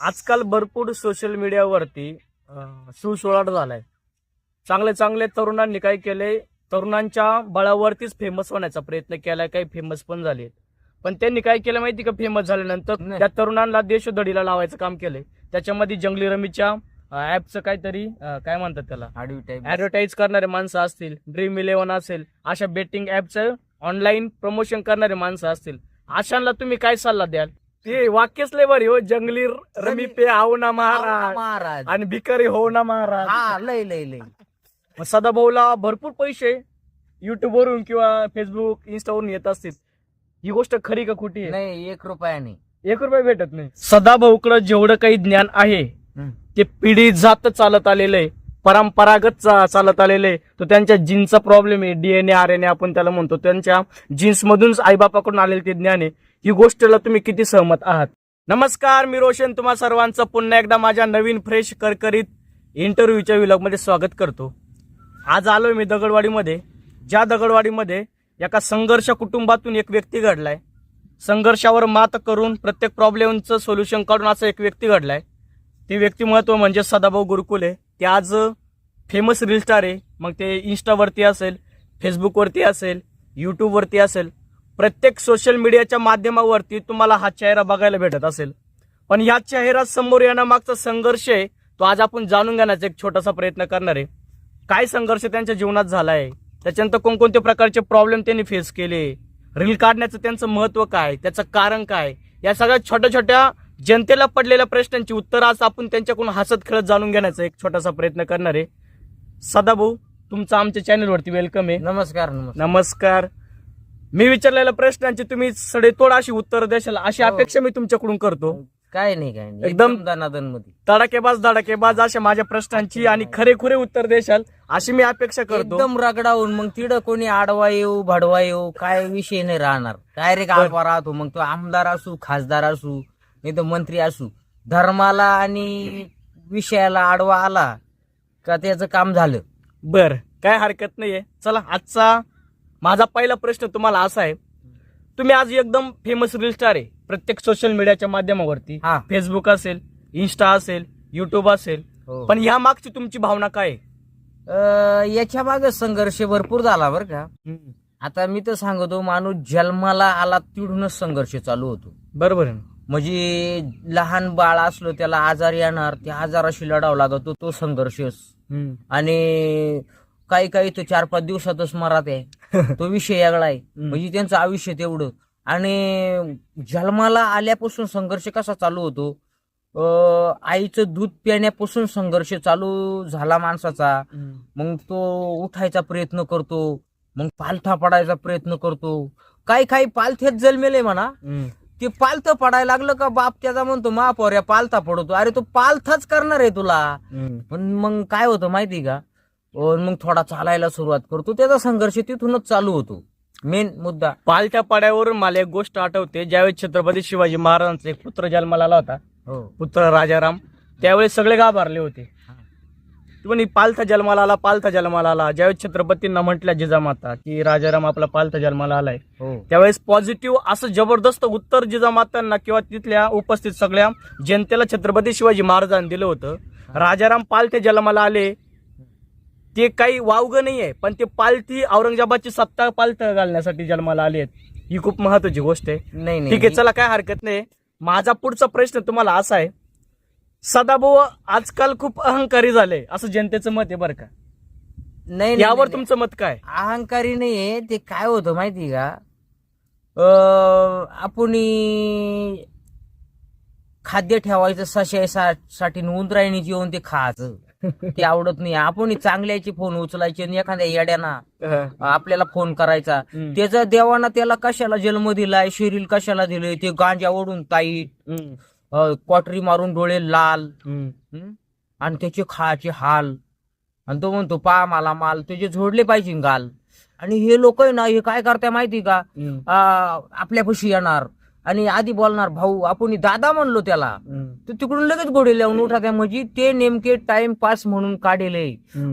आजकाल भरपूर सोशल मीडियावरती अं, सुसोळाट झालाय. चांगले चांगले तरुणांनी काय केले? तरुणांच्या बळावरतीच फेमस होण्याचा प्रयत्न केलाय. काही फेमस पण झाले पण त्यांनी काय केलं माहिती का? फेमस झाल्यानंतर. त्या तरुणांना देशोधडीला लावायचं काम केलंय. त्याच्यामध्ये जंगली रमीच्या ऍपचं काहीतरी काय म्हणतात त्याला? ऍडव्हर्टाईज करणारे माणसं असतील. ड्रीम इलेव्हन असेल. अशा बेटिंग ऍपचं ऑनलाईन प्रमोशन करणारे माणसं असतील. अशांना तुम्ही काय सल्ला द्याल? ते वाक्यच लय बरी हो जंगली रमी पे आहो ना महाराज. महाराज. आणि भिकारी हो ना महाराज. हा लय लय लय. मग सदाभाऊला भरपूर पैसे YouTube वरून किंवा फेसबुक इन्स्टावरून येत असतील. ही गोष्ट खरी का खोटी आहे? नाही एक रुपयाने. एक रुपये भेटत नाही. सदाभाऊकडं जेवढं काही ज्ञान आहे हम्म. ते पिढी जात चालत आलेलं आहे परंपरागत चा- चालत आलेलं आहे. तो त्यांच्या जीन्सचा प्रॉब्लेम आहे डीएनए आर एन ए आपण त्याला म्हणतो. त्यांच्या जीन्स मधूनच आईबापाकडून आलेलं ते ज्ञान आहे. ही गोष्टला तुम्ही किती सहमत आहात? नमस्कार मी रोशन. तुम्हा सर्वांचं पुन्हा एकदा माझ्या नवीन फ्रेश करकरीत इंटरव्ह्यूच्या विलॉगमध्ये स्वागत करतो. आज आलो मी दगडवाडीमध्ये. ज्या दगडवाडीमध्ये एका संघर्ष कुटुंबातून एक व्यक्ती घडलाय. संघर्षावर मात करून प्रत्येक प्रॉब्लेमचं सोल्युशन काढून असं एक व्यक्ती घडलाय. ती व्यक्तिमत्व म्हणजे सदाभाऊ गुरुकुले ते आज फेमस रील स्टार आहे. मग ते इन्स्टावरती असेल फेसबुकवरती असेल यूट्यूबवरती असेल प्रत्येक सोशल मीडियाच्या माध्यमावरती तुम्हाला हा चेहरा बघायला भेटत असेल. पण ह्या चेहरा समोर येण्यामागचा संघर्ष आहे तो आज आपण जाणून घेण्याचा एक छोटासा प्रयत्न करणार आहे. काय संघर्ष त्यांच्या जीवनात झाला आहे? त्याच्यानंतर कोणकोणत्या प्रकारचे प्रॉब्लेम त्यांनी फेस केले रील काढण्याचं त्यांचं महत्त्व काय? त्याचं कारण काय? या सगळ्या छोट्या छोट्या जनतेला पडलेल्या प्रश्नांची उत्तरं आज आपण त्यांच्याकडून हसत खेळत जाणून घेण्याचा एक छोटासा प्रयत्न करणार आहे. सदाभाऊ तुमचं आमच्या चॅनलवरती वेलकम आहे. नमस्कार नमस्कार. नमस्कार. मी विचारलेल्या प्रश्नांची तुम्ही सडेतोड अशी उत्तर देशाल अशी हो. अपेक्षा मी तुमच्याकडून करतो. काय नाही काय नाही. एकदम- दनादनमध्ये तडाकेबाज धडाकेबाज अशा माझ्या प्रश्नांची आणि खरेखुरे उत्तर देशाल अशी मी अपेक्षा करतो. एकदम रगडावून मग तिथं कोणी आडवा येऊ भाडवा येऊ काय विषय नाही राहणार. डायरेक्ट आडवा राहतो मग तो आमदार असू खासदार असू नाही तर मंत्री असू. धर्माला आणि विषयाला आडवा आला का त्याचं काम झालं? बर काय हरकत नाहीये. चला आजचा माझा पहिला प्रश्न तुम्हाला असा आहे. तुम्ही आज एकदम फेमस रील स्टार आहे. प्रत्येक सोशल मीडियाच्या माध्यमावरती. हा. फेसबुक असेल इन्स्टा असेल युट्यूब असेल. हो. पण या मागची तुमची भावना काय? अं, याच्या मागे संघर्ष भरपूर झाला बरं का. आता मी तर सांगतो माणूस जन्माला आला तिडूनच संघर्ष चालू होतो. बरोबर आहे ना? म्हणजे लहान बाळ असलो त्याला आजार येणार त्या आजाराशी लढावं लागतो तो संघर्ष. आणि काही काही तो चार पाच दिवसातच मरात आहे तो विषय वेगळा आहे. म्हणजे त्यांचं आयुष्य तेवढं आणि जन्माला आल्यापासून संघर्ष कसा चालू होतो? आईचं दूध पिण्यापासून संघर्ष चालू झाला माणसाचा. मग तो उठायचा प्रयत्न करतो. मग पालथा पडायचा प्रयत्न करतो. काही काही पालथ्यात जन्मेले म्हणा. ते पालथं पडायला लागलं का बाप त्याचा म्हणतो महापौर्या पालथा पडतो. अरे तो पालथाच करणार आहे तुला. पण मग काय होतं माहिती का? मग थोडा चालायला सुरुवात करतो त्याचा संघर्ष तिथूनच चालू होतो. मेन मुद्दा. पालथ्या पाड्यावरून मला एक गोष्ट आठवते. ज्यावेळेस छत्रपती शिवाजी महाराजांचा एक पुत्र जन्माला आला होता हो. पुत्र राजाराम त्यावेळेस सगळे घाबरले होते. पण पालथा जन्माला आला पालथा जन्माला आला. ज्यावेळेस छत्रपतींना म्हटलं जिजामाता की राजाराम आपला पालथा जन्माला आलाय. हो. त्यावेळेस पॉझिटिव्ह असं जबरदस्त उत्तर जिजामातांना किंवा तिथल्या उपस्थित सगळ्या जनतेला छत्रपती शिवाजी महाराजांनी दिलं होतं. राजाराम पालथे जन्माला आले. ते काही वावगं नाही आहे पण ते पालथी औरंगजेबाची सत्ता पालथ घालण्यासाठी जन्माला आली आहेत. ही खूप महत्वाची गोष्ट आहे. नाही नाही ठीक आहे चला काय हरकत नाही. माझा पुढचा प्रश्न तुम्हाला असा आहे. सदाभाऊ आजकाल खूप अहंकारी झाले. असं जनतेचं मत आहे बरं का? नाही, यावर तुमचं मत काय? अहंकारी नाहीये. ते काय होतं माहिती का? अं, आपण खाद्य ठेवायचं सशासाठी उंदरायणी जेवण ते खायचं. ते आवडत नाही. आपण चांगल्याचे फोन उचलायचे आणि एखाद्या येड्याना आपल्याला फोन करायचा. त्याचा देवाना त्याला कशाला जन्म दिलाय शरीर कशाला दिलंय ते गांजा ओढून ताईट क्वाटरी मारून डोळे लाल? आणि त्याचे खायचे हाल. आणि तो म्हणतो पा मला माल त्याचे झोडले पाहिजे गाल. आणि हे लोक आहे ना हे काय करताय माहिती का? आपल्यापाशी येणार. आणि आधी बोलणार भाऊ आपण दादा म्हणलो त्याला. तर तिकडून लगेच गोडे लावून उठा त्या म्हणजे ते नेमके टाइमपास म्हणून काढेले.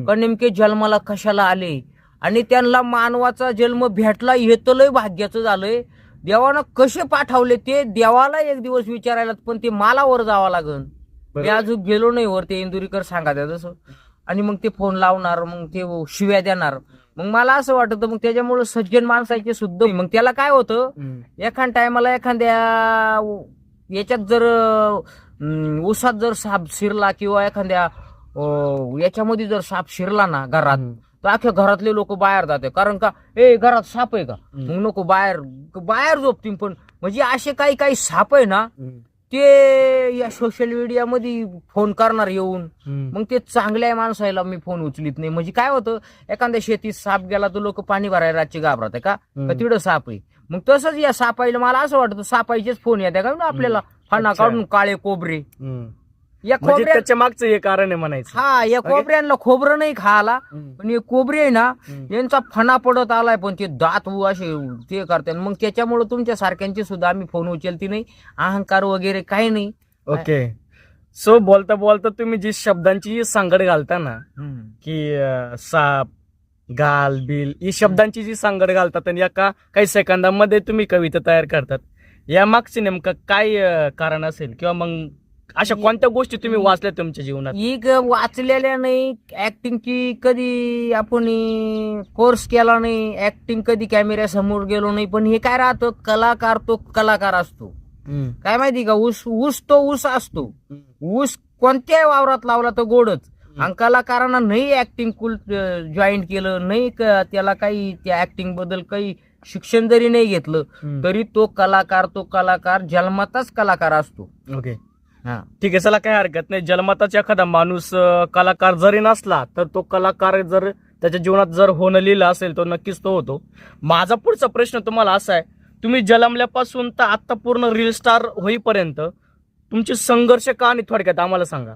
का नेमके जन्माला कशाला आले? आणि त्यांना मानवाचा जन्म भेटला हे तर लय भाग्याचं झालंय. देवानं कसे पाठवले ते? देवाला एक दिवस विचारायला पण ते मालावर जावं लागन. मी. अजून गेलो नाही वर ते इंदुरीकर सांगा त्या तसं आणि मग ते फोन लावणार मग ते शिव्या देणार मग मला असं वाटत मग त्याच्यामुळे सज्जन माणसाचे सुद्धा मग त्याला काय होतं. एखाद टायमाला एखाद्या याच्यात जर अं, ऊसात जर साप शिरला किंवा एखाद्या याच्यामध्ये जर साप शिरला ना घरात. तर अख्ख्या घरातले लोक बाहेर जाते कारण का ए घरात साप आहे का. मग नको बाहेर बाहेर झोपतील पण म्हणजे असे काही काही साप आहे ना. ते या सोशल मीडियामध्ये फोन करणार येऊन. मग ते चांगल्या माणसाला मी फोन उचलीत नाही. म्हणजे काय होतं एखाद्या शेतीत साप गेला तर लोक पाणी भरायला रातची घाबरत आहे का तिकडं साप आहे. मग तसंच या सापाईला मला असं वाटतं सापाईचेच फोन येते का आपल्याला? फणा. काढून काळे कोबरे. या म्हणजे खोबऱ्या त्याच्या मागचं हे कारण आहे म्हणायचं. हा या कोबऱ्यांना खोबरं नाही खायला हम्म. पण हे कोबरे आहे ना हम्म. यांचा फणा पडत आलाय पण ते दात उ असे ते करतात. मग त्याच्यामुळे तुमच्या सारख्यांचे सुद्धा आम्ही फोन उचलती नाही अहंकार वगैरे काही नाही. ओके. सो बोलता बोलता तुम्ही जी शब्दांची जी सांगड घालता ना की अं, साप गाल बिल ही शब्दांची जी सांगड घालतात आणि एका काही सेकंदामध्ये तुम्ही कविता तयार करतात. या मागचे नेमकं काय अं, कारण असेल? किंवा मग अशा कोणत्या गोष्टी तुम्ही वाचल्या तुमच्या जीवनात? एक वाचलेल्या नाही ऍक्टिंगची कधी आपण कोर्स केला नाही ऍक्टिंग कधी कॅमेऱ्यासमोर गेलो नाही पण हे काय राहतं? कलाकार तो कलाकार असतो. काय माहिती का? ऊस ऊस तो ऊस असतो. ऊस कोणत्याही वावरात लावला तर गोडच. आणि कलाकारांना नाही ऍक्टिंग कुल जॉईन केलं नाही क- त्याला काही त्या ऍक्टिंगबद्दल काही शिक्षण जरी नाही घेतलं. तरी तो कलाकार तो कलाकार जन्मातच कलाकार असतो. ओके ठीक आहे चला काही हरकत नाही. जन्मताचा एखादा माणूस कलाकार जरी नसला तर तो कलाकार जर त्याच्या जीवनात जर होणं लिहिलं असेल तर नक्कीच तो होतो. माझा पुढचा प्रश्न तुम्हाला असा आहे. तुम्ही जन्मल्यापासून तर आता पूर्ण रील स्टार होईपर्यंत तुमची संघर्ष का आणि थोडक्यात आम्हाला सांगा.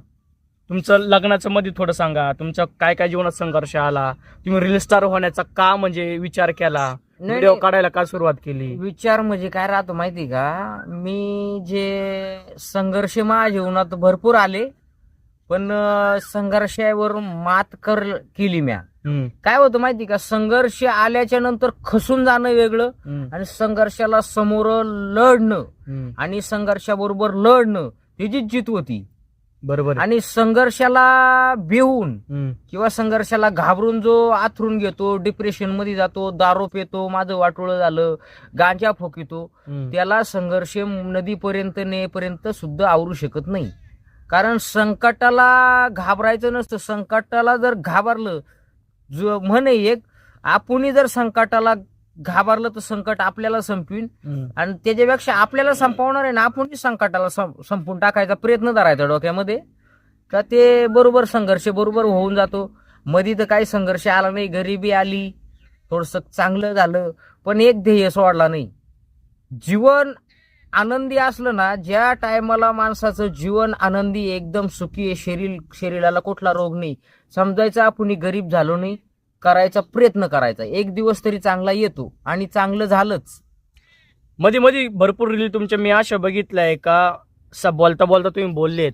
तुमचं लग्नाचं मध्ये थोडं सांगा. तुमच्या काय काय जीवनात संघर्ष आला? तुम्ही रील स्टार होण्याचा का म्हणजे विचार केला? नाही, व्हिडिओ. काढायला का सुरुवात केली? विचार म्हणजे काय राहतो माहिती का? मी जे संघर्ष माझ्या जीवनात भरपूर आले पण अं, संघर्षावर मात कर केली म्या. हम्म, काय होतं माहिती का? संघर्ष आल्याच्यानंतर खसून जाणं वेगळं हम्म, आणि संघर्षाला समोर लढणं हम्म. आणि संघर्षाबरोबर लढणं त्याचीच जीत होती बरोबर. आणि संघर्षाला भिवून हम्म, किंवा संघर्षाला घाबरून जो आथरून घेतो डिप्रेशनमध्ये जातो दारू पितो माझं वाटोळं झालं गांजा फोकितो हम्म. त्याला संघर्ष नदीपर्यंत नेपर्यंत सुद्धा आवरू शकत नाही कारण संकटाला घाबरायचं नसतं संकटाला जर घाबरलं जो म्हणे एक आपण जर संकटाला घाबरलं तर संकट आपल्याला संपवीन. आणि त्याच्यापेक्षा आपल्याला संपवणार आहे ना आपण संकटाला संपून टाकायचा प्रयत्न करायचा डोक्यामध्ये. का ते बरोबर संघर्ष बरोबर होऊन जातो. मध्ये तर काही संघर्ष आला नाही गरिबी आली थोडस चांगलं झालं पण एक ध्येय सोडला नाही. जीवन आनंदी असलं ना ज्या टायमाला माणसाचं जीवन आनंदी एकदम सुखी आहे शरीर शरीराला कुठला रोग नाही. समजायचं आपण गरीब झालो नाही. करायचा प्रयत्न करायचा. एक दिवस तरी चांगला येतो आणि चांगलं झालंच. मध्ये मध्ये भरपूर रील तुमच्या मी अशा बघितलंय का स- बोलता बोलता तुम्ही बोललेत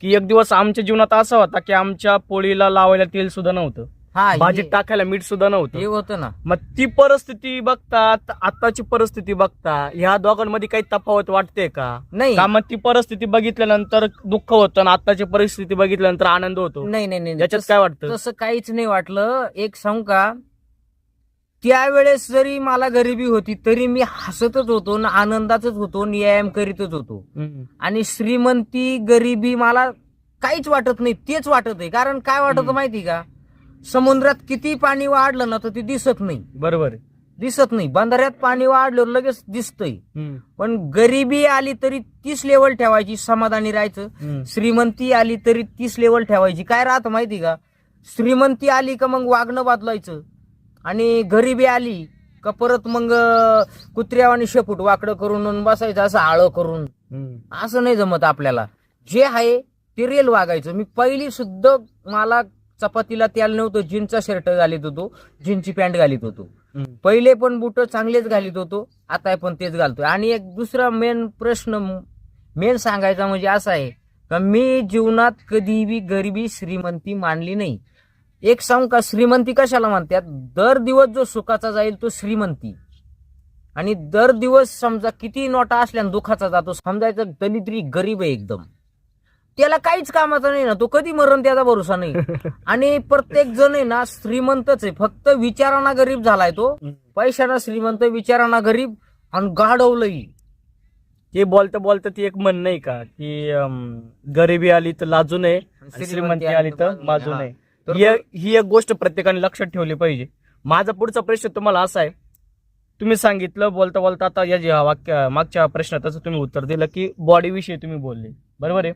की एक दिवस आमच्या जीवनात असा होता की आमच्या पोळीला लावायला तेल सुद्धा नव्हतं. हा भाजीत हे- टाकायला मीठ सुद्धा हे नव्हतं होतं ना. मग ती परिस्थिती बघता त- आताची परिस्थिती बघता ह्या दोघांमध्ये काही तफावत वाटते का? नाही. का मग ती परिस्थिती बघितल्यानंतर दुःख होतं आणि आताची परिस्थिती बघितल्यानंतर आनंद होतो? नाही नाही नाही याच्यात तसं- काय वाटतं? तसं काहीच नाही वाटलं. एक सांगू का? त्यावेळेस जरी मला गरिबी होती तरी मी हसतच होतो ना आनंदातच होतो आणि व्यायाम करीतच होतो. हम्म. आणि श्रीमंती गरिबी मला काहीच वाटत नाही तेच वाटत आहे. कारण काय वाटत हम्म. माहिती का? समुद्रात किती पाणी वाढलं ना तर ते दिसत नाही. बरोबर. आहे दिसत नाही. बंधाऱ्यात पाणी वाढलं लगेच दिसतंय. हम्म. पण गरिबी आली तरी तीच लेवल ठेवायची समाधानी राहायचं. हम्म. श्रीमंती आली तरी तीच लेवल ठेवायची. काय राहतं माहिती का? श्रीमंती आली का मग वागणं बदलायचं. आणि गरिबी आली का परत मग अं, कुत्र्यावानी शेपूट वाकडं करून बसायचं असं आळं करून. हम्म. असं नाही जमत आपल्याला. जे आहे ते रेल वागायचं. मी पहिली सुद्धा मला चपातीला त्याल नव्हतं जीनचा शर्ट घालीत होतो जीनची पॅन्ट घालीत होतो. पहिले पण बुट चांगलेच घालीत होतो आता पण तेच घालतोय. आणि एक दुसरा मेन प्रश्न मेन सांगायचा म्हणजे असा आहे का मी जीवनात कधीबी गरिबी श्रीमंती मानली नाही. एक सांग का श्रीमंती कशाला म्हणतात? दर दिवस जो सुखाचा जाईल तो श्रीमंती. आणि दर दिवस समजा किती नोटा असल्या दुखाचा जातो समजायचं दलिद्री गरीब आहे एकदम. त्याला काहीच कामाचा नाही ना. तो कधी मरण त्याचा भरोसा नाही. आणि प्रत्येक जण आहे ना श्रीमंतच आहे. फक्त विचारांना गरीब झालाय तो. पैशाना श्रीमंत विचारांना गरीब आणि गाडवलंही हे बोलता बोलता ती एक म्हण नाही का की अम, गरिबी आली तर लाजू नये आणि श्रीमंती आली तर माजू. नये तर ही ही एक गोष्ट प्रत्येकाने लक्षात ठेवली पाहिजे. माझा पुढचा प्रश्न तुम्हाला असा आहे. तुम्ही सांगितलं बोलता बोलता आता या ज्या वाक्य मागच्या प्रश्नाचं तुम्ही उत्तर दिलं की बॉडी विषयी तुम्ही बोलले. बरोबर आहे?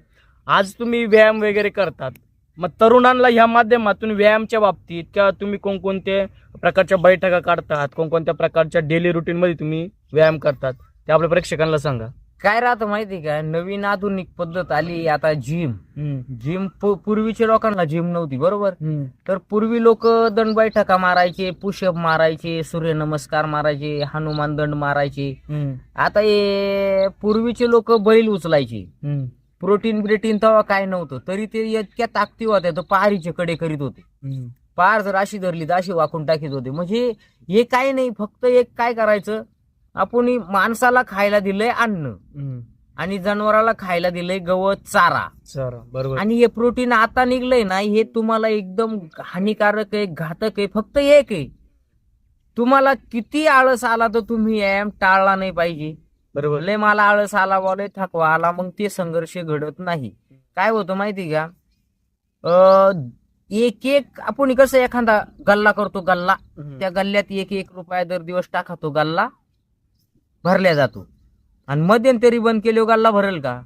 आज तुम्ही व्यायाम वगैरे करतात. मग तरुणांना ह्या माध्यमातून व्यायामच्या बाबतीत किंवा तुम्ही कोणकोणते प्रकारच्या बैठका काढतात कोणकोणत्या प्रकारच्या डेली रुटीन मध्ये तुम्ही व्यायाम करतात ते आपल्या प्रेक्षकांना सांगा. काय राहतं माहिती का? नवीन आधुनिक पद्धत आली आता जिम जिम पूर्वीच्या लोकांना जिम नव्हती बरोबर? तर पूर्वी लोक दंड बैठका मारायचे पुशअप मारायचे सूर्यनमस्कार मारायचे हनुमान दंड मारायचे. आता हे पूर्वीचे लोक बैल उचलायचे. प्रोटीन ब्रिटीन तेव्हा काय नव्हतं तरी ते इतक्या ताकदी होत्या तर पहारीचे कडे करीत होते. पार जर अशी धरली तर अशी वाकून टाकीत होते. म्हणजे हे काय नाही फक्त एक काय करायचं आपण माणसाला खायला दिलंय अन्न. आणि जनावराला खायला दिलंय गवत चारा. सर बरोबर. आणि हे प्रोटीन आता निघलंय ना हे तुम्हाला एकदम हानिकारक आहे घातक आहे फक्त एक आहे. तुम्हाला किती आळस आला तर तुम्ही व्यायाम टाळला नाही पाहिजे. बरोबर. लय मला आळस आला बोले थकवा आला मग ते संघर्ष घडत नाही. काय होतं माहिती का? एक एक आपण कसं एखादा गल्ला करतो गल्ला त्या गल्ल्यात एक एक रुपया दर दिवस टाका तो गल्ला भरल्या जातो. आणि मध्यंतरी बंद केले गल्ला भरेल का?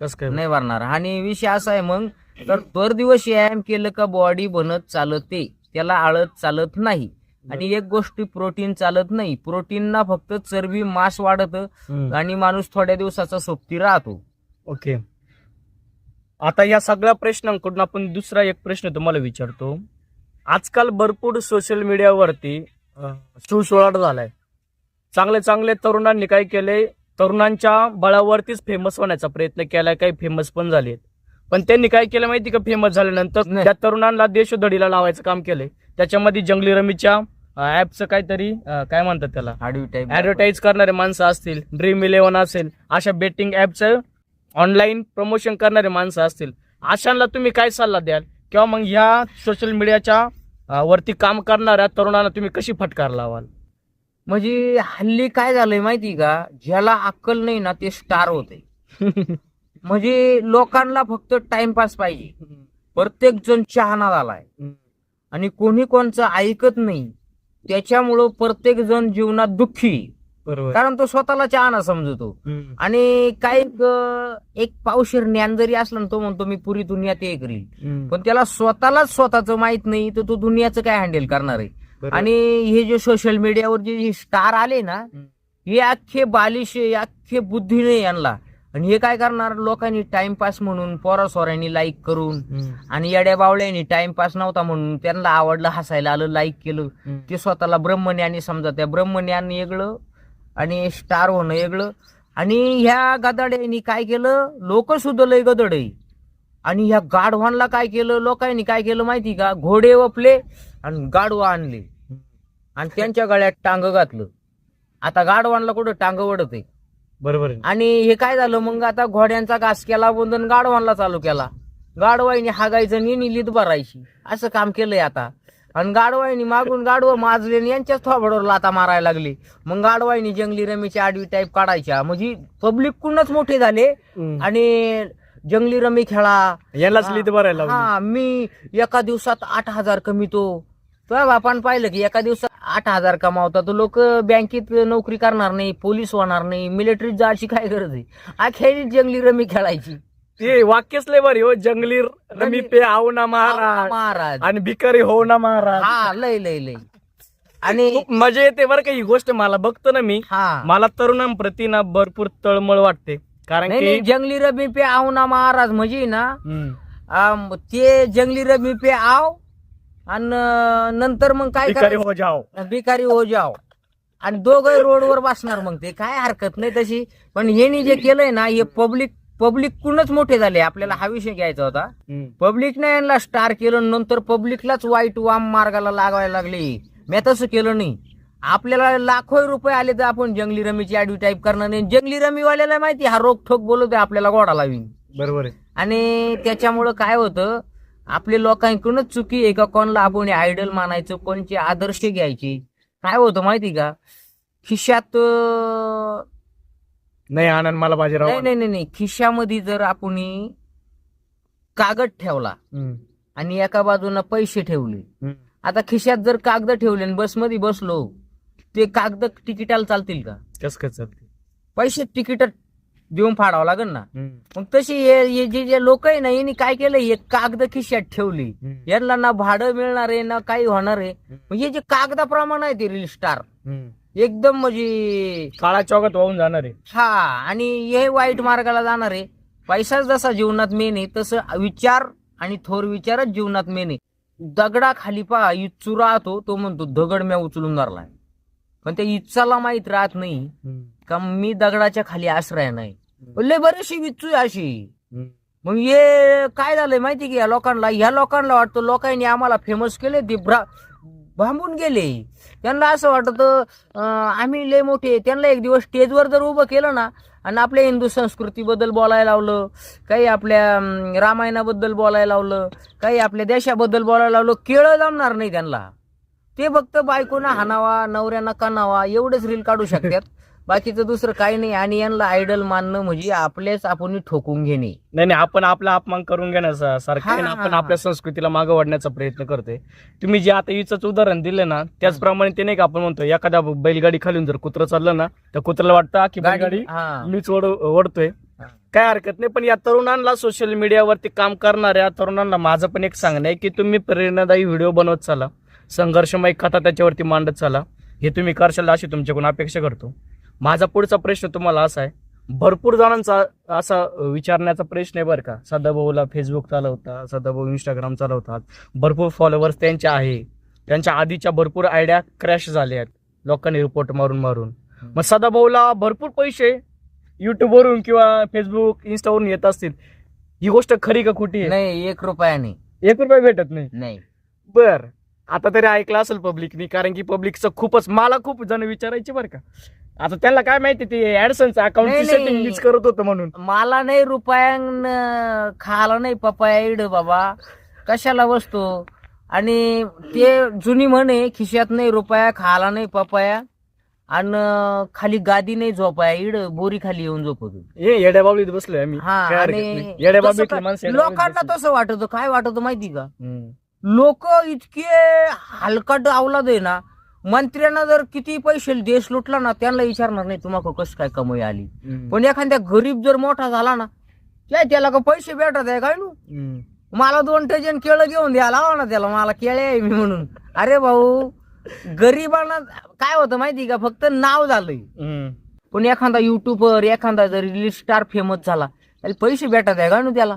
कस काय? नाही भरणार. आणि विषय असा आहे मग तर दर दिवस व्यायाम केलं का बॉडी बनत चालते त्याला आळत चालत नाही. आणि एक गोष्टी प्रोटीन चालत नाही. प्रोटीनना फक्त चरबी मास वाढत. आणि माणूस थोड्या दिवसाचा सोबती राहतो. ओके. आता या सगळ्या प्रश्नांकडून आपण दुसरा एक प्रश्न तुम्हाला विचारतो. आजकाल भरपूर सोशल मीडियावरती सुळसुळाट झालाय. चांगले चांगले तरुणांनी काय केले तरुणांच्या बळावरतीच फेमस होण्याचा प्रयत्न केलाय. काही फेमस पण झालेत. पण त्यांनी काय केलं माहिती का? फेमस झाल्यानंतर. त्या तरुणांना देशोधडीला लावायचं काम केलंय. त्याच्यामध्ये जंगली रमीच्या ऍपचं काहीतरी काय म्हणतात त्याला? ऍडव्हर्टाईज करणारे माणसं असतील ड्रीम इलेव्हन असेल अशा बेटिंग ऍपचं ऑनलाईन प्रमोशन करणारे माणसं असतील. अशांना तुम्ही काय सल्ला द्याल? किंवा मग ह्या सोशल मीडियाच्या वरती काम करणाऱ्या तरुणांना तुम्ही कशी फटकार लावाल? म्हणजे हल्ली काय झालंय माहिती का? ज्याला अक्कल नाही ना ते स्टार होते म्हणजे लोकांना फक्त टाइमपास पाहिजे. प्रत्येक जण चहाना झालाय. आणि कोणी कोणचं ऐकत नाही त्याच्यामुळं प्रत्येक जण जीवनात दुःखी. बरोबर कारण तो स्वतःला चहाना समजतो हम्म. आणि काही ग- एक पावशीर ज्ञान जरी असलं ना तो म्हणतो मी पुरी दुनिया ते करील हम्म. पण त्याला स्वतःलाच स्वतःचं माहीत नाही तर तो दुनियाचं काय हँडल करणार आहे बरोबर. आणि हे जे सोशल मीडियावर जे स्टार आले ना हम्म. हे अख्खे बालिश अख्खे बुद्धी नाही यांना आणि हे काय करणार? लोकांनी टाइमपास म्हणून पोरा सोऱ्यांनी लाईक करून. आणि येड्या बावळ्यांनी टाइमपास नव्हता म्हणून त्यांना आवडलं हसायला आलं लाईक केलं. ते स्वतःला ब्रह्मज्ञानी समजा त्या ब्रह्मज्ञान वेगळं आणि स्टार होणं वेगळं. आणि ह्या गदाड्यांनी काय केलं? लोक सुद्धा लय गदड. आणि ह्या गाढवांना काय केलं? लोकांनी काय केलं माहिती का? घोडे वपले आणि गाढवा आणले. आणि त्यांच्या गळ्यात टांग घातलं. आता गाढवांना कुठं टांग वडत आहे बरोबर आहे. आणि हे काय झालं मग आता घोड्यांचा घास केला बंधन गाढवांना चालू केला. गाढवाईने हागायचं नि लीद भरायची. असं काम केलंय आता. आणि गाढवाईनी मागून गाढवं माजले आणि यांच्याच थोबडवर लाता मारायला लागले. मग गाढवाईनी जंगली रमीची आडवी टाईप काढायच्या. म्हणजे पब्लिक कुणच मोठे झाले. हम्म. आणि जंगली रमी खेळा. यालाच लिहित भरायला लावली. हा मी एका दिवसात आठ हजार कमीतो. तुझ्या बापान पाहिलं की एका दिवसात आठ हजार कमावता तर लोक बँकेत नोकरी करणार नाही पोलीस होणार नाही मिलिटरीत जायची काय गरज आहे? अखेरी जंगली रमी खेळायची. ते वाक्यच लय बरी हो जंगली रमी पे आऊ ना महाराज. महाराज. आणि भिकारी हो ना महाराज. हा लय लय लय. आणि खूप मजा येते बरं का ही गोष्ट मला बघतो ना मी. हा. मला तरुणांप्रती ना भरपूर तळमळ वाटते. कारण नाही की नाही, जंगली रमी पे आव ना महाराज म्हणजे ना हम्म. ते जंगली रमी पे आव आणि नंतर मग काय भिकारी करायचं? हो जाओ. भिकारी हो जाओ. आणि दोघं रोडवर बसणार मग ते. काय हरकत नाही तशी. पण यांनी जे केलंय ना हे पब्लिक पब्लिक कुणच मोठे झाले. आपल्याला हा विषय घ्यायचा होता. पब्लिकने यांना स्टार केलं नंतर पब्लिकलाच वाईट वाम मार्गाला लागायला लागले. मी तसं केलं नाही. आपल्याला लाखो रुपये आले तर आपण जंगली रमीची ऍडव्हर्टाईज करणार नाही. जंगली रमीवाल्याला माहिती हा रोख ठोक बोलतोय आपल्याला गोडा लावीन. बरोबर आहे. आणि त्याच्यामुळं काय होतं आपले लोकांकडूनच चुकी आहे का कोणाला आपण आयडल मानायचं कोणचे आदर्श घ्यायचे? काय होतं माहिती का? खिशात नाही आनंद मला बाजीराव नाही नाही नाही नाही. खिशामध्ये जर आपण कागद ठेवला. आणि एका बाजूला पैसे ठेवले. आता खिशात जर कागद ठेवले आणि बसमध्ये बसलो ते कागद तिकिटाला चालतील का? कसं काय चालते पैसे तिकीट देऊन फाडावं लागेल ना. मग तशी हे हे जे जे लोक आहे ना यांनी काय केलं? हे कागद खिशात ठेवली. यांना ना भाडं मिळणार आहे ना काही होणार आहे. म्हणजे जे कागदाप्रमाणे आहे ते रील स्टार. एकदम म्हणजे काळा चौकात वाहून जाणार आहे. हा आणि हे वाईट मार्गाला जाणार आहे. पैसा जसा जीवनात मेन आहे तसं विचार आणि थोर विचारच जीवनात मेन आहे. दगडा खाली पहा इच्चू राहतो तो म्हणतो दगड म्या उचलून धरलाय पण त्या इच्चाला माहीत राहत नाही. का मी दगडाच्या खाली आश्रय नाही. लय बरीचशी विच्चू आहे अशी. मग हे काय झालंय माहिती की? या लोकांना ह्या लोकांना वाटतं लोकांनी आम्हाला फेमस केले ते भ्रा- भांबून गेले. त्यांना असं वाटत आम्ही लय मोठे त्यांना एक दिवस स्टेजवर जर उभं केलं ना आणि आपल्या हिंदू संस्कृतीबद्दल बोलायला लावलं काही आपल्या रामायणाबद्दल बोलायला लावलं काही आपल्या देशाबद्दल बोलायला लावलं केळं जमणार नाही त्यांना. ते फक्त बायकोना हाणावा नवऱ्यांना कणावा एवढेच रील काढू शकतात. बाकीचं दुसरं काही नाही. आणि यांना आयडल मानणं म्हणजे आपलेच आपण ठोकून घेणे. नाही नाही आपण आपला अपमान करून घेण्याचा सारखं. आपण. आपल्या संस्कृतीला मागे वाढण्याचा प्रयत्न करतोय. तुम्ही जे आता हिचंच उदाहरण दिलं ना त्याचप्रमाणे ते नाही का आपण म्हणतो एखाद्या बैलगाडी खालून जर कुत्रं चाललं ना त्या कुत्र्याला वाटतं की बैलगाडी. मीच ओढ ओढतोय. काय हरकत नाही पण या तरुणांना सोशल मीडियावरती काम करणाऱ्या तरुणांना माझं पण एक सांगणं आहे की तुम्ही प्रेरणादायी व्हिडिओ बनवत चाला. संघर्षमय कथा त्याच्यावरती मांडत चाला. हे तुम्ही करशाल अशी तुमच्याकडून अपेक्षा करतो. माझा पुढचा प्रश्न तुम्हाला असा आहे. भरपूर जणांचा असा विचारण्याचा प्रश्न आहे बरं का. सदाभाऊला फेसबुक चालवतात सदाभाऊ इंस्टाग्राम चालवतात. भरपूर फॉलोअर्स त्यांचे आहे. त्यांच्या आधीच्या भरपूर आयडिया क्रॅश झाल्या आहेत. लोकांनी रिपोर्ट मारून मारून. मग सदाभाऊला भरपूर पैसे युट्यूबवरून किंवा फेसबुक इंस्टावरून येत असतील. ही गोष्ट खरी का खोटी आहे? नाही एक रुपया नाही. एक रुपया भेटत नाही. नाही. बर. आता तरी ऐकलं असेल पब्लिकनी कारण की पब्लिकचं खूपच मला खूप जण विचारायचे बरं का आता त्यांना काय माहिती ते ऍडसनचं अकाउंटची नाही, सेटिंग नाही. मीच करत होतं म्हणून मला नाही रुपयान खाला नाही पपाया इड बाबा कशाला बसतो आणि ते जुनी म्हणे खिशात नाही रुपया खाला नाही पपाया आणि खाली गादी नाही झोपाया इड बोरी खाली येऊन झोपतो हे येड्या बाबलीत बसलोय आम्ही हा काय हरकत आणि नाही. येड्या तसं बाबलीतली काय- माणसं येड्या बाबलीत लोकांना बसली. तसं वाटत काय वाटत माहिती का हम्म. लोक इतके हलकट अवलाद आहे ना मंत्र्यांना जर किती पैसे देश लुटला ना त्यांना विचारणार नाही तुम्हाला कसं काय कमाई आली. पण एखाद्या गरीब जर मोठा झाला ना काय त्याला का पैसे भेटत आहे काय नू. मला दोन डझन केळं घेऊन द्या लावा ना त्याला मला केळे आहे मी म्हणून अरे भाऊ गरीबांना काय होतं माहिती का फक्त नाव झालंय. पण एखादा युट्यूबर एखादा जर रील स्टार फेमस झाला त्याला पैसे भेटत आहे का नू त्याला.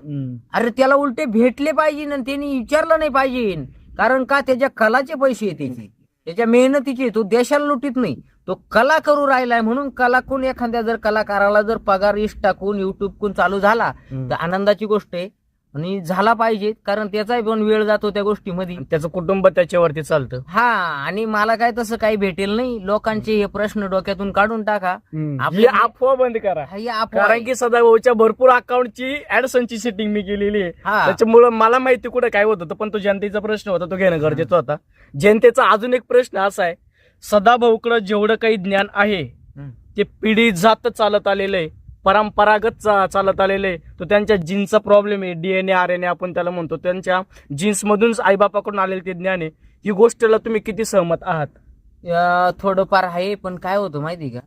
अरे त्याला उलटे भेटले पाहिजे आणि त्यांनी विचारलं नाही पाहिजे. कारण का त्याच्या कलाचे पैसे आहे त्याचे. त्याच्या मेहनतीचे तो देशाला लुटीत नाही. तो कला करू राहिलाय म्हणून कलाकून एखाद्या जर कलाकाराला जर पगार इष्ट टाकून युट्यूबकून चालू झाला. तर आनंदाची गोष्ट आहे. आणि झाला पाहिजे कारण त्याचाही पण वेळ जातो त्या गोष्टीमध्ये. त्याचं कुटुंब त्याच्यावरती चालतं. हा आणि मला काय तसं काही भेटेल नाही. लोकांचे हे प्रश्न डोक्यातून काढून टाका. आपले- अफवा बंद करा. हा, कारण. की सदाभाऊच्या भरपूर अकाउंटची ऍडसनची सेटिंग मी केलेली आहे. हा. त्याच्यामुळं मला माहिती कुठे काय होत होतं पण तो जनतेचा प्रश्न होता तो घेणं गरजेचं होता. जनतेचा अजून एक प्रश्न असा आहे. सदाभाऊकडं जेवढं काही ज्ञान आहे हम्म. ते पिढी जात चालत आलेलं आहे. परंपरागत चा- चालत आलेलं तो त्यांच्या जीन्सचा प्रॉब्लेम आहे. डीएनए आर एन ए आपण त्याला म्हणतो. त्यांच्या जीन्स मधूनच आईबापाकडून आलेलं ते ज्ञान आहे. ही गोष्टीला तुम्ही किती सहमत आहात? अं, थोडंफार आहे पण काय होतं माहिती का?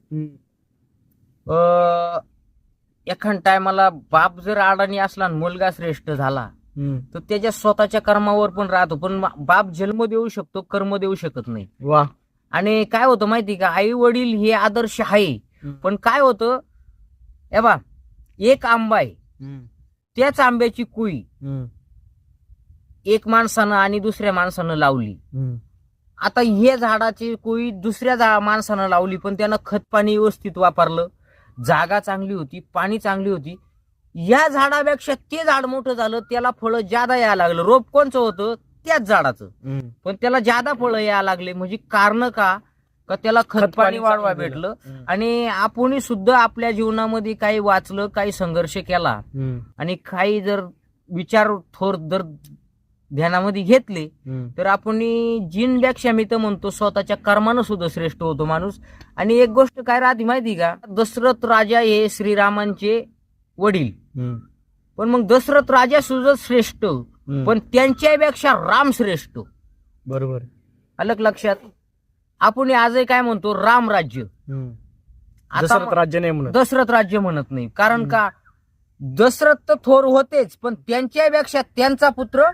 अं, एखाद टायमाला बाप जर अडाणी असला आणि मुलगा श्रेष्ठ झाला तर त्याच्या स्वतःच्या कर्मावर पण राहतो. पण मा- बाप जन्म देऊ शकतो कर्म देऊ शकत नाही. वा. आणि काय होतं माहिती का? आई वडील हे आदर्श आहे. पण काय होतं? ए बा एक आंबा आहे. त्याच आंब्याची कुई एक माणसानं आणि दुसऱ्या माणसानं लावली. आता हे झाडाची कुई दुसऱ्या माणसानं लावली पण त्यानं खत पाणी व्यवस्थित वापरलं. जागा चांगली होती पाणी चांगली होती. या झाडापेक्षा ते झाड मोठं झालं त्याला फळं जादा यायला लागलं. रोप कोणचं होतं? त्याच झाडाचं. पण त्याला जादा फळं यायला लागले म्हणजे कारण का? का त्याला खत खतपाणी पाणी वाढवा. भेटलं आणि आपण सुद्धा आपल्या जीवनामध्ये काही वाचलं काही संघर्ष केला. आणि काही जर विचार थोर जर ध्यानामध्ये घेतले. तर आपण जिनपेक्षा मी तर म्हणतो स्वतःच्या कर्मानं सुद्धा श्रेष्ठ होतो माणूस आणि एक गोष्ट काय राहते माहिती का दशरथ राजा हे श्रीरामांचे वडील. पण मग दशरथ राजा सुद्धा श्रेष्ठ. पण त्यांच्यापेक्षा राम श्रेष्ठ बरोबर अलग लक्षात आपण आजही काय म्हणतो राम राज्य. दशरथ राज्य नाही म्हणत. दशरथ राज्य म्हणत नाही. कारण. का दशरथ तर थोर होतेच पण त्यांच्यापेक्षा त्यांचा पुत्र.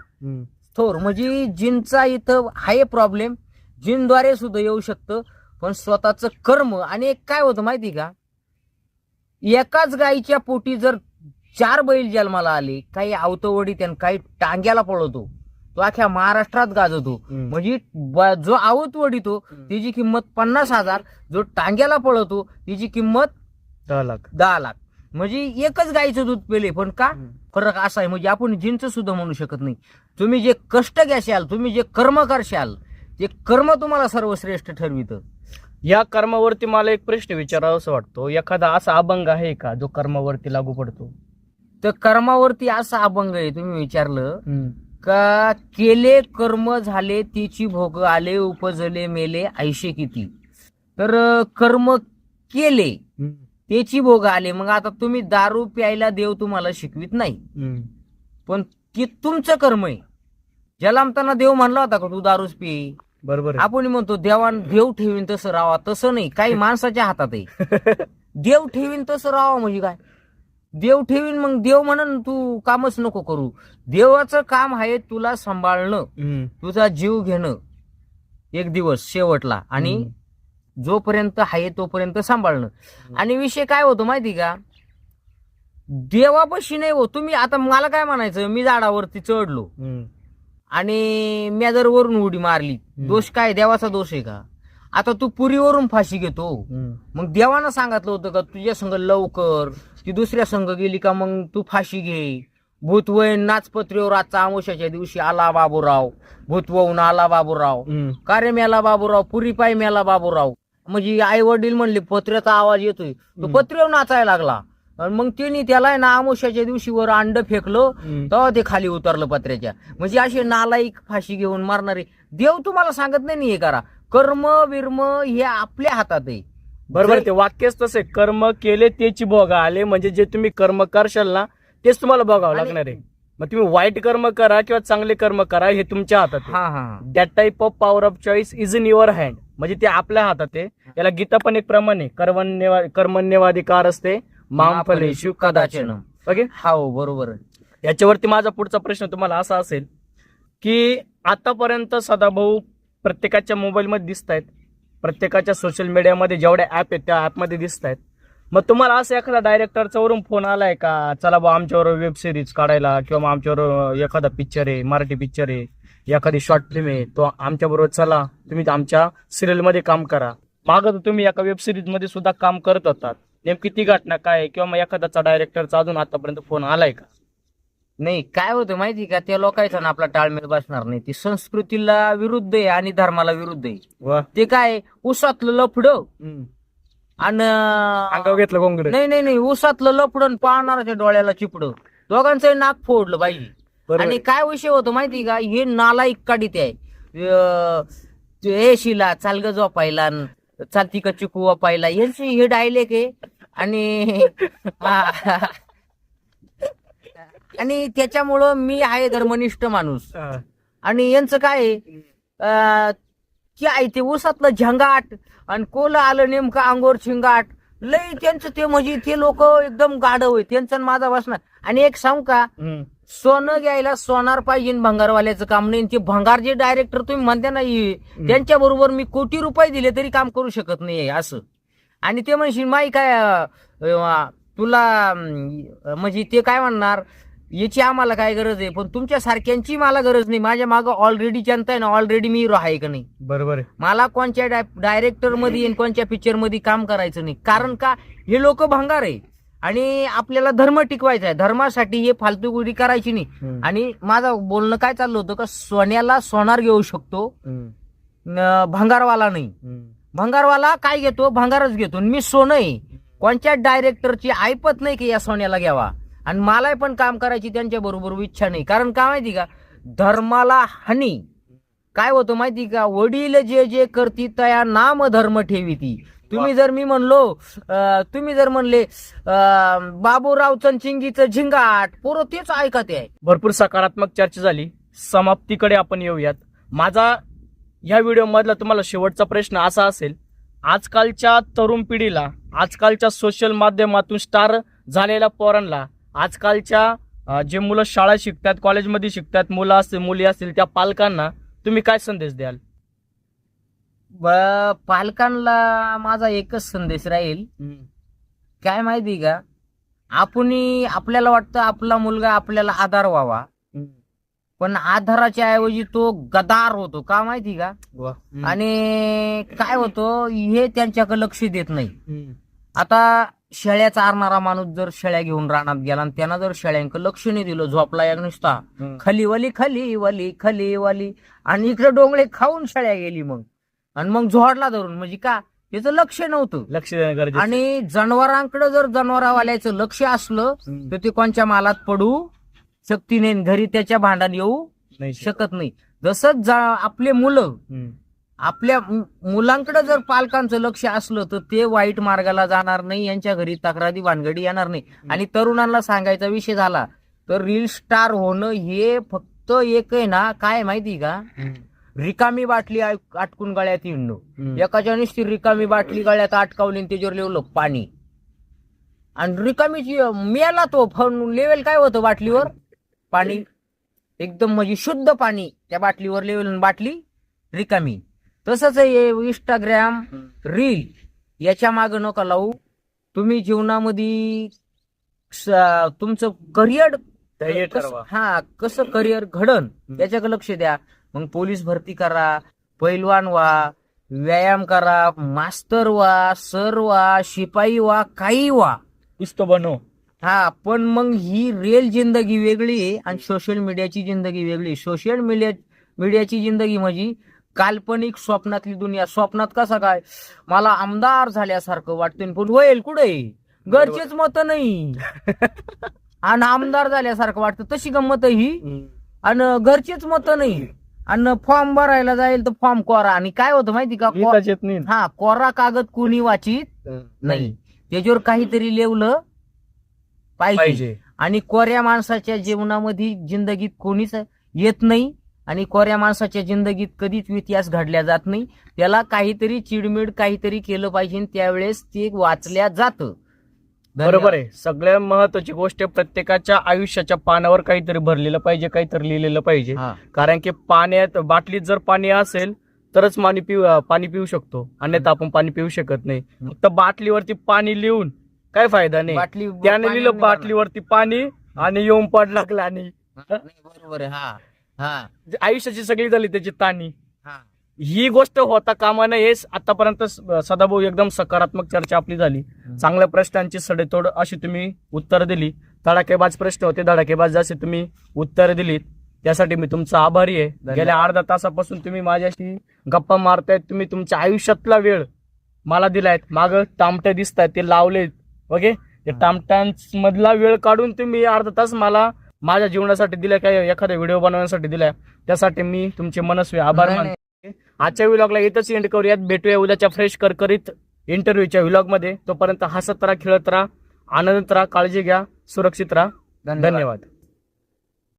थोर. म्हणजे जिनचा इथं आहे प्रॉब्लेम जिनद्वारे सुद्धा येऊ शकतं पण स्वतःचं कर्म. आणि एक काय होतं माहिती का? एकाच गायीच्या पोटी जर चार बैल जन्माला आले काही आवतवडीत आणि काही टांग्याला पळवतो. तो अख्ख्या महाराष्ट्रात गाजवतो. म्हणजे जो आवत वडितो. त्याची किंमत पन्नास हजार जो टांग्याला पळवतो त्याची किंमत दहा लाख दहा लाख म्हणजे एकच गाईचं दूध पेले पण का. फरक असा आहे म्हणजे आपण जिंच सुद्धा म्हणू शकत नाही तुम्ही जे कष्ट घ्याशाल तुम्ही जे कर्म करशाल ते कर्म तुम्हाला सर्वश्रेष्ठ ठरवित या कर्मावरती मला एक प्रश्न विचारावा असं वाटतो एखादा असा अभंग आहे का जो कर्मावरती लागू पडतो तर कर्मावरती असा अभंग आहे तुम्ही विचारलं. का केले कर्म झाले तिची भोग आले उपजले मेले ऐशे किती? तर कर्म केले. त्याची भोग आले. मग आता तुम्ही दारू प्यायला देव तुम्हाला शिकवित नाही. पण की तुमचं कर्म आहे. जलामताना देव म्हणला होता का तू दारूच पी. बरोबर. आपण म्हणतो देवान देव ठेवीन तसं राहावा. तसं नाही. काही माणसाच्या हातात आहे. देव ठेवीन तसं राहावं म्हणजे काय? देव ठेवीन मग देव म्हणन तू कामच नको करू. देवाचं काम आहे तुला सांभाळणं. तुझा जीव घेणं एक दिवस शेवटला. आणि. जोपर्यंत आहे तोपर्यंत सांभाळणं. आणि विषय काय होतो माहिती का? देवापाशी नाही हो तुम्ही आता मला काय म्हणायचं? मी झाडावरती चढलो. आणि मी जर वरून उडी मारली दोष काय? देवाचा दोष आहे का? आता तू पुरीवरून फाशी घेतो. मग देवानं सांगितलं होतं का तुझ्या संघ लवकर ती दुसऱ्या संघ गेली का मग तू फाशी घे. भूतवयन नाचपत्रीवर आजचा आमोशाच्या दिवशी आला बाबूराव. भूतवून आला बाबूराव. कार्य मेला बाबूराव? पुरी पाय मेला बाबूराव. म्हणजे आई वडील म्हणले पत्र्याचा आवाज येतोय. तो. पत्र्यावर नाचायला लागला. मग त्यांनी त्याला ना आमोशाच्या दिवशी वर अंड फेकलं. तेव्हा ते खाली उतरलं पत्र्याच्या. म्हणजे असे नालायक फाशी घेऊन मारणारे. देव तुम्हाला सांगत नाही हे करा. कर्म विर्म हे आपल्या हातात आहे. बरोबर ते वाक्यच तसे कर्म केले त्याची भोगा आले म्हणजे जे तुम्ही कर्म करशाल ना तेच तुम्हाला आणि- लागणार आहे. मग तुम्ही वाईट कर्म करा किंवा चांगले कर्म करा हे तुमच्या हातात आहे. हा हा that type of power of choice is in your hand म्हणजे ते आपल्या हातात आहे. याला गीता पण एक प्रमाण आहे. कर्मण्यवा कर्मण्यवाधिकार असते. माम फलेषु कदाचन. ओके हो बरोबर आहे. याच्यावरती माझा पुढचा प्रश्न तुम्हाला असा असेल की आतापर्यंत सदाभाऊ प्रत्येकाच्या मोबाईलमध्ये दिसत आहेत प्रत्येकाच्या सोशल मीडियामध्ये जेवढ्या ॲप आहेत त्या ॲपमध्ये दिसत आहेत. मग तुम्हाला असं एखादा डायरेक्टरचा वरून फोन आलाय का? चला बा आमच्यावर वेब सिरीज काढायला किंवा मग आमच्यावर एखादा पिक्चर आहे मराठी पिक्चर आहे एखादी शॉर्ट फिल्म आहे तो आमच्याबरोबर चला तुम्ही आमच्या सिरियलमध्ये काम करा. मागं तर तुम्ही एका वेब सिरीजमध्ये सुद्धा काम करत होतात. नेमकी ती घटना काय किंवा मग एखाद्याचा डायरेक्टरचा अजून आतापर्यंत फोन आलाय का? नाही काय होतं माहिती का? त्या लोकांचा ना आपला टाळमेळ बसणार नाही. ती संस्कृतीला विरुद्ध आहे आणि धर्माला विरुद्ध आहे. वा. ते काय उसातलं लफडं. आणि अंगावर घेतलं कोंगड नाही नाही नाही. उसातलं लफडं पाहणाराच्या डोळ्याला चिपड. दोघांचं नाक फोडलं पाहिजे आणि काय विषय होतो माहिती का? हे नालायक काढीत आहे. अं, ते हे शिला चाल ग झोपायला चालती का चिकू वापायला यांचे हे डायलेक आहे आणि हा. आणि त्याच्यामुळं मी आहे धर्मनिष्ठ माणूस. आणि यांचं काय आहे? की आहे ते ऊसातलं झंगाट आणि कोला आलं नेमकं अंगोर शिंगाट. लई त्यांचं ते म्हणजे ते लोक एकदम गाढव आहे त्यांचं माझा वासना. आणि एक सांगू का? सोनं घ्यायला सोनार पाहिजे भंगारवाल्याचं काम नाही. ते भंगार जे डायरेक्टर तुम्ही म्हणता ना त्यांच्या बरोबर मी कोटी रुपये दिले तरी काम करू शकत नाही असं. आणि ते म्हणशील माई काय तुला म्हणजे ते काय म्हणणार? याची आम्हाला काय गरज आहे? पण तुमच्या सारख्यांची मला गरज नाही. माझ्या मागं ऑलरेडी जनता आहे ना ऑलरेडी मी हिरो आहे का नाही? बरोबर आहे. मला कोणत्या डायरेक्टरमध्ये आणि कोणत्या पिक्चरमध्ये काम करायचं नाही. कारण का हे लोक भंगार आहे. आणि आपल्याला धर्म टिकवायचा आहे. धर्मासाठी हे फालतूगिरी करायची नाही. आणि माझं बोलणं काय चाललं होतं का सोन्याला सोनार घेऊ शकतो. भंगारवाला नाही. भंगारवाला काय घेतो? भंगारच घेतो. मी सोनं आहे. कोणत्या डायरेक्टरची ऐपत नाही की या सोन्याला घ्यावा? आणि मला पण काम करायची त्यांच्या बरोबर इच्छा नाही. कारण काय माहिती का? धर्माला हानी. काय होतं माहिती का? वडील जे जे करती तया नाम धर्म ठेविती तुम्ही जर मी म्हणलो तुम्ही जर म्हणले अं, बाबूरावचं चिंगीचं झिंगाट पोरं तेच ऐकत आहे. भरपूर सकारात्मक चर्चा झाली. समाप्तीकडे आपण येऊयात. माझा ह्या व्हिडिओ मधला तुम्हाला शेवटचा प्रश्न असा असेल. आजकालच्या तरुण पिढीला आजकालच्या सोशल माध्यमातून स्टार झालेल्या पोरांना आजकालच्या जे मुलं शाळा शिकतात कॉलेजमध्ये शिकतात मुलं असतील मुली असतील त्या पालकांना तुम्ही काय संदेश द्याल? पालकांना माझा एकच संदेश राहील. काय माहिती का? आपण आपल्याला वाटतं आपला मुलगा आपल्याला आधार व्हावा. पण आधाराच्या ऐवजी तो गदार होतो. का माहिती का? आणि काय होतं हे त्यांच्याकडे लक्ष देत नाही. आता शेळ्या चारणारा माणूस जर शेळ्या घेऊन रानात गेला आणि त्यानं जर शेळ्यांक लक्ष नाही दिलं झोपला एक नुसता. खाली वाली खाली वाली खाली वाली. आणि इकडे डोंगळे खाऊन शेळ्या गेली मग. आणि मग झोडला धरून. म्हणजे का? त्याचं लक्ष नव्हतं. लक्ष देणं गरजेचं. आहे. आणि जनावरांकडे जर जनावरावाल्याचं लक्ष असलं तर ते कोणच्या मालात पडू शक्तीने घरी त्याच्या भांडण येऊ नाही शकत. नाही. जसंच जा- आपले मुलं हम्म. आपल्या मुलांकडे जर पालकांचं लक्ष असलं तर ते वाईट मार्गाला जाणार नाही यांच्या घरी तक्रारी भानगडी येणार नाही. आणि तरुणांना सांगायचा विषय झाला तर रील स्टार होणं हे फक्त एक आहे ना काय माहिती का? रिकामी बाटली आ- अटकून गळ्यात येणं हम्म. एकाच्या नुसती रिकामी बाटली गळ्यात अटकावली त्याच्यावर लिवलं पाणी. आणि रिकामीची मेला तो पण लेवल काय होतं बाटलीवर? पाणी. एकदम म्हणजे शुद्ध पाणी त्या बाटलीवर लेवल बाटली रिकामी. तसंच हे इंस्टाग्राम रील याच्या मागे नका लावू. तुम्ही जीवनामध्ये तुमचं करिअर. हा कसं करिअर घडन याच्याकडे लक्ष द्या. मग पोलीस भरती करा पैलवान व्हा व्यायाम करा मास्तर व्हा सर व्हा शिपाई व्हा काही व्हा. पुस्तक बनव. हा पण मग ही रिअल जिंदगी वेगळी आणि सोशल मीडियाची जिंदगी वेगळी सोशल मीडिया मीडियाची जिंदगी म्हणजे काल्पनिक स्वप्नातली दुनिया. स्वप्नात कसा काय? मला आमदार झाल्यासारखं वाटतं पण होईल कुठे? घरचेच मत नाही. आणि आमदार झाल्यासारखं वाटतं. तशी गंमत ही. आणि घरचेच मत नाही. आणि फॉर्म भरायला जाईल तर फॉर्म कोरा. आणि काय होतं माहिती का? हा कोरा कागद कोणी वाचित? नाही. त्याच्यावर काहीतरी लिवलं पाहिजे. आणि कोऱ्या माणसाच्या जीवनामध्ये जिंदगीत कोणीच येत नाही. आणि कोऱ्या माणसाच्या जिंदगीत कधीच इतिहास घडल्या जात नाही. त्याला काहीतरी चिडमिड काहीतरी केलं पाहिजे त्यावेळेस ते वाचल्या जातं. बरोबर आहे. सगळ्यात महत्वाची गोष्ट प्रत्येकाच्या आयुष्याच्या पानावर काहीतरी भरलेलं पाहिजे काहीतरी लिहिलेलं पाहिजे. कारण की पाण्यात बाटलीत जर पाणी असेल तरच पाणी पिऊ पाणी पिऊ शकतो. अन्यथा आपण पाणी पिऊ शकत नाही. फक्त बाटलीवरती पाणी लिहून काय फायदा नाही. बाटली त्याने लिहिलं बाटलीवरती पाणी आणि येऊन पड लागला आणि बरोबर आहे. हा. हा. आयुष्याची सगळी झाली त्याची ताणी. हा. ही गोष्ट होता कामा नये हेच आतापर्यंत स- सदाभाऊ एकदम सकारात्मक चर्चा आपली झाली. चांगल्या प्रश्नांची सडेतोड अशी तुम्ही उत्तर दिली. धडाकेबाज प्रश्न होते धडाकेबाज जसे तुम्ही उत्तर दिलीत त्यासाठी मी तुमचा आभारी आहे. गेल्या अर्धा तासापासून तुम्ही माझ्याशी गप्पा मारतायत तुम्ही तुमच्या आयुष्यातला वेळ मला दिलायत माग टामटे दिसत आहेत ते लावलेत. ओके? ते टामट्यांच मधला वेळ काढून तुम्ही अर्धा तास मला माझ्या जीवनासाठी दिलाय काय एखादा व्हिडिओ बनवण्यासाठी दिलाय त्यासाठी मी तुमचे मनस्वी आभार मानतो. आजच्या व्लॉगला इथंच एंड करूयात. भेटूया उद्याच्या फ्रेश करकरीत इंटरव्ह्यूच्या व्लॉगमध्ये. तोपर्यंत हसत राहा खेळत राहा आनंदात राहा काळजी घ्या सुरक्षित राहा. धन्यवाद.